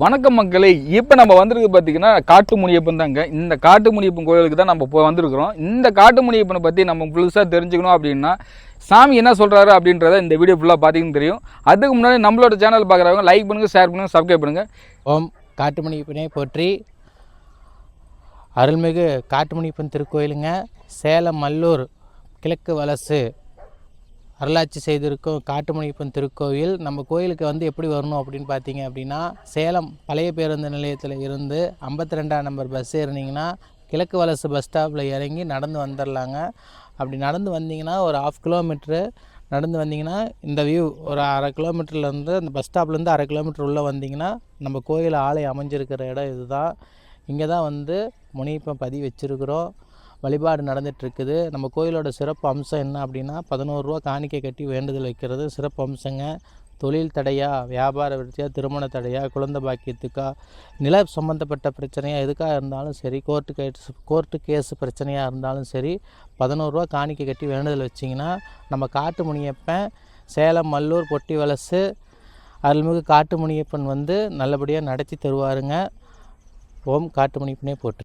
வணக்கம் மக்களே இப்போ நம்ம வந்திருக்கு பார்த்தீங்கன்னா காட்டு முனியப்பன் தாங்க. இந்த காட்டு முனியப்பன் கோயிலுக்கு தான் நம்ம இப்போ வந்திருக்கிறோம். இந்த காட்டு முனியப்பனை பற்றி நம்ம புதுசாக தெரிஞ்சுக்கணும் அப்படின்னா சாமி என்ன சொல்கிறாரு அப்படின்றத இந்த வீடியோ ஃபுல்லாக பார்த்தீங்கன்னு தெரியும். அதுக்கு முன்னாடி நம்மளோட சேனல் பார்க்குறவங்க லைக் பண்ணுங்கள் ஷேர் பண்ணுங்கள் சப்ஸ்கிரைப் பண்ணுங்கள் ஓம் காட்டுமணிப்பனை போற்றி. அருள்மிகு காட்டுமணிப்பன் திருக்கோயிலுங்க சேலம் மல்லூர் கிழக்கு வலசு. அருளாட்சி செய்திருக்கும் காட்டுமணிப்பன் திருக்கோயில் நம்ம கோயிலுக்கு வந்து எப்படி வரணும் அப்படின்னு பார்த்தீங்க அப்படின்னா சேலம் பழைய பேருந்து நிலையத்தில் இருந்து ஐம்பத்தி ரெண்டாம் நம்பர் பஸ் ஏறினீங்கன்னா கிழக்கு வலசு பஸ் ஸ்டாப்பில் இறங்கி நடந்து வந்துடலாங்க அப்படி நடந்து வந்தீங்கன்னா ஒரு ஆஃப் கிலோமீட்ரு நடந்து வந்தீங்கன்னா இந்த வியூ ஒரு அரை கிலோமீட்டர்லேருந்து அந்த பஸ் ஸ்டாப்லேருந்து அரை கிலோமீட்டர் உள்ளே வந்தீங்கன்னா நம்ம கோயில் ஆலை அமைஞ்சிருக்கிற இடம் இதுதான். இங்கே தான் வந்து முனியப்பன் பதிவு வச்சுருக்குறோம். வழிபாடு நடந்துகிட்ருக்குது நம்ம கோயிலோட சிறப்பு அம்சம் என்ன அப்படின்னா பதினோரு ரூபா காணிக்கை கட்டி வேண்டுதல் வைக்கிறது. சிறப்பு அம்சங்க தொழில் தடையா வியாபார விருத்தியா திருமண தடையா குழந்தை பாக்கியத்துக்கா நில சம்மந்தப்பட்ட பிரச்சனையாக எதுக்காக இருந்தாலும் சரி கோர்ட்டு கேஸ் கோர்ட்டு கேஸ் பிரச்சனையாக இருந்தாலும் சரி பதினோருவா காணிக்கை கட்டி வேண்டுதல் வச்சிங்கன்னா நம்ம காட்டு முனியப்பன் சேலம் மல்லூர் பொட்டி வலசு அருள்மிகு காட்டு முனியப்பன் வந்து நல்லபடியாக நடத்தி தருவாருங்க. ஓம் காட்டு முனியப்பனே போட்டு